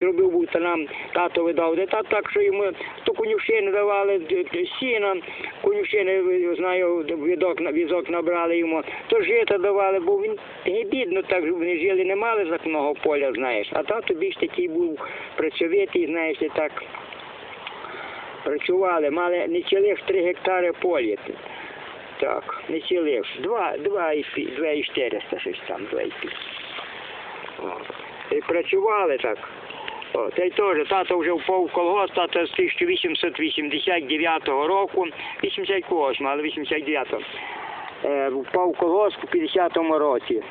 Робив був нам тато видав, де та так, що йому то конюшини давали, сіна, конюшини, знаю, відок, візок набрали йому, то жита давали, бо він не бідно так, вони жили, не мали законного поля, знаєш. А тато більш такий був працьовитий, знаєш, і так працювали, мали не цілих три гектари поля. Так, не цілих. Два, два і пі- два і чотириста, щось там, два і пів. О, І працювали так. Та й теж тато вже впав в колгосп, тато з 1889 року, 88, але 89-го, е, впав в колгосп у 50-му році.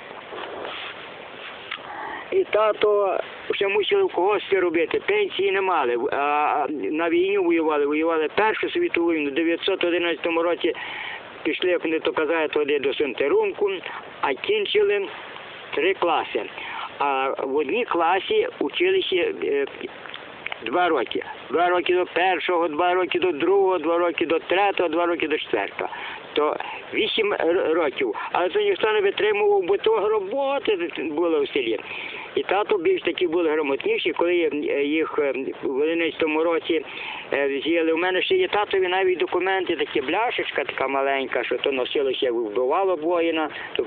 І тато ще мусили в колгоспі робити, пенсії не мали. А на війні воювали, воювали Першу світову війну, у 911 році пішли, як вони то казали, туди до Сентерунку, а кінчили три класи. А в одній класі училися е, два роки. Два роки до першого, два роки до другого, два роки до третього, два роки до четвертого. То вісім років. Але то ніхто не витримував, бо то роботи було в селі. І тато більш такі були грамотніші, коли е, їх е, в 11 році з'їли. У мене ще є татові навіть документи, такі бляшечка така маленька, що то носилося, як вбивало воїна. То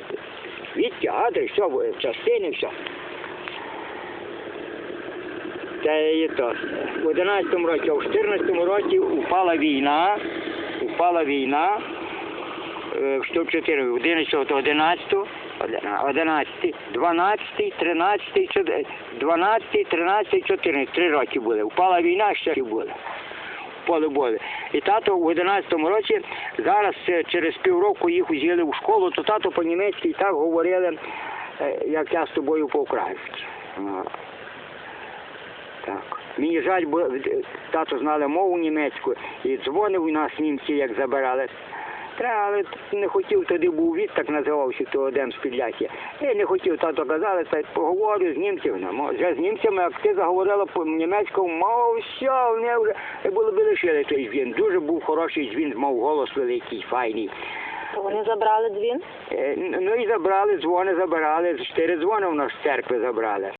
адрес, все, частини, все. Це і то. В 11 році, а в 14 році упала війна, упала війна, е, в 4, 11, 11, 11, 12, 13, 12, 13, 14, три роки були. Упала війна, ще були. Поле були. І тато в 11 році, зараз е, через півроку їх узяли в школу, то тато по-німецьки так говорили, е, як я з тобою по-українськи. Ну, так. Мені жаль, бо тато знали мову німецьку і дзвонив у нас німці, як забирали. Та, але не хотів тоді був від, так називався то один з підляки. Я не хотів, тато казали, та поговорю з німцями. Вже з німцями, як ти заговорила по німецькому, мов, все, вони вже і було б лишили той дзвін. Дуже був хороший дзвін, мав голос великий, файний. То вони забрали дзвін? Е, Ну і забрали, дзвони забирали, чотири дзвони в нас з церкви забрали.